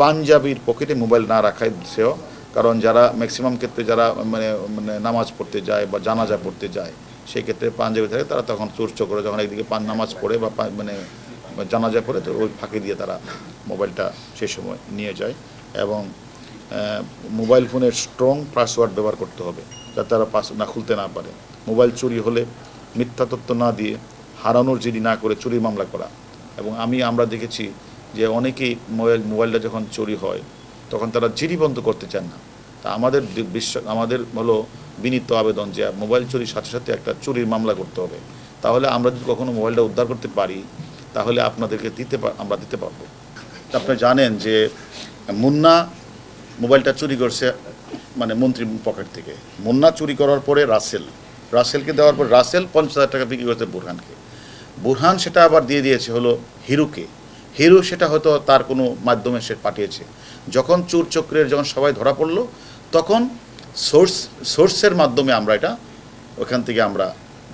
পাঞ্জাবির পকেটে মোবাইল না রাখাই শ্রেয়। কারণ যারা ম্যাক্সিমাম ক্ষেত্রে যারা মানে মানে নামাজ পড়তে যায় বা জানাজা পড়তে যায়, সেই ক্ষেত্রে পাঞ্জাবি থাকে, তারা তখন চুরচ করে যখন একদিকে পান নামাজ পড়ে বা মানে জানাজা পড়ে, তো ওই ফাঁকি দিয়ে তারা মোবাইলটা সেই সময় নিয়ে যায়। এবং মোবাইল ফোনের স্ট্রং পাসওয়ার্ড ব্যবহার করতে হবে, যাতে তারা পাস না খুলতে না পারে। মোবাইল চুরি হলে মিথ্যা তথ্য না দিয়ে হারানোর জিডি না করে চুরির মামলা করা। এবং আমি, আমরা দেখেছি যে অনেকেই মোবাইল, মোবাইলটা যখন চুরি হয়, তখন তারা জিডি বন্ধ করতে চান না। তা আমাদের বিশ্ব, আমাদের হলো বিনীত আবেদন যে মোবাইল চুরির সাথে সাথে একটা চুরির মামলা করতে হবে। তাহলে আমরা যদি কখনো মোবাইলটা উদ্ধার করতে পারি, তাহলে আপনাদেরকে দিতে আমরা দিতে পারব। আপনি জানেন যে মুন্না মোবাইলটা চুরি করছে মানে মন্ত্রী পকেট থেকে। মুন্না চুরি করার পরে রাসেল, রাসেলকে দেওয়ার পর রাসেল পঞ্চাশ হাজার টাকা বিক্রি করছে বুরহানকে। বুরহান সেটা আবার দিয়ে দিয়েছে হলো হিরুকে। হিরু সেটা হয়তো তার কোনো মাধ্যমে সে পাঠিয়েছে। যখন চোর চক্রের যখন সবাই ধরা পড়ল, তখন সোর্স, সোর্সের মাধ্যমে আমরা এটা, ওখান থেকে আমরা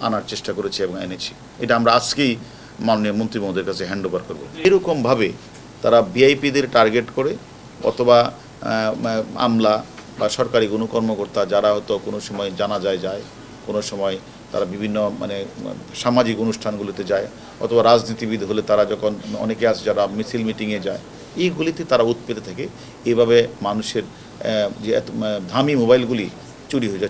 আনার চেষ্টা করেছি এবং এনেছি। এটা আমরা আজকেই মাননীয় মন্ত্রী মহোদয়ের কাছে হ্যান্ড ওভার করব। এরকমভাবে তারা ভিআইপিদের টার্গেট করে, অথবা আমলা বা সরকারি কোনো কর্মকর্তা যারা হয়তো কোনো সময় জানা যায় যায়, কোনো সময় তারা বিভিন্ন মানে সামাজিক অনুষ্ঠানগুলিতে যায়, অথবা রাজনীতিবিদ হলে তারা যখন অনেকে আছে যারা মিছিল মিটিংয়ে যায়, এইগুলিতে তারা উৎপেতে থাকে এইভাবে মানুষের যে এত দামি মোবাইলগুলি চুরি হয়ে যাচ্ছে।